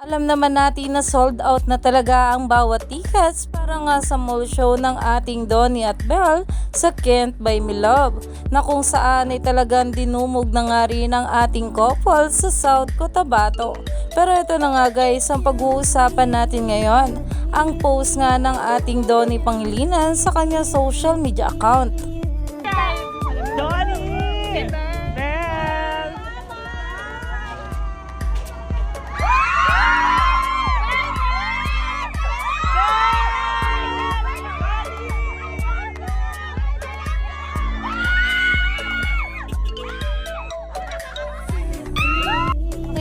Alam naman natin na sold out na talaga ang bawat tickets para nga sa mall show ng ating Donnie at Belle sa Kent by Milove na kung saan ay talagang dinumog na nga rin ang ating couple sa South Cotabato. Pero ito na nga guys ang pag-uusapan natin ngayon. Ang post nga ng ating Donnie Pangilinan sa kanya social media account.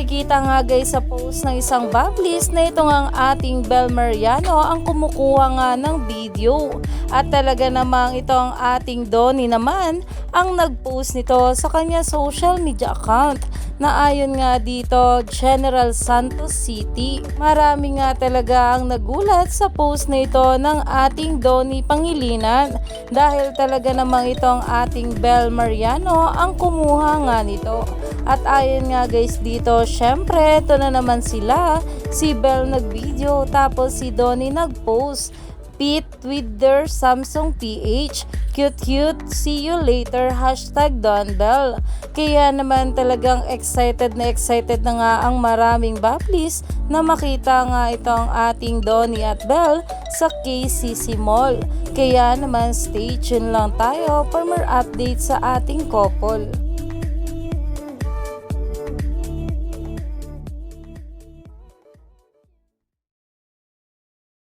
Nakikita nga guys sa post ng isang bubblies na ito nga ang ating Bel Mariano ang kumukuha nga ng video. At talaga namang ito ang ating Donnie naman ang nagpost nito sa kanya social media account na ayon nga dito General Santos City. Marami nga talaga ang nagulat sa post na ito ng ating Donnie Pangilinan dahil talaga namang ito ang ating Bel Mariano ang kumuha nga nito. At ayon nga guys dito, syempre ito na naman sila. Si Bel nag-video tapos si Donnie nag-post. Pit with their Samsung PH. Cute cute. See you later. Hashtag Don Bell. Kaya naman talagang excited na excited na nga ang maraming bubblies na makita nga itong ating Donnie at Bell sa KCC Mall. Kaya naman stay tuned lang tayo for more updates sa ating couple.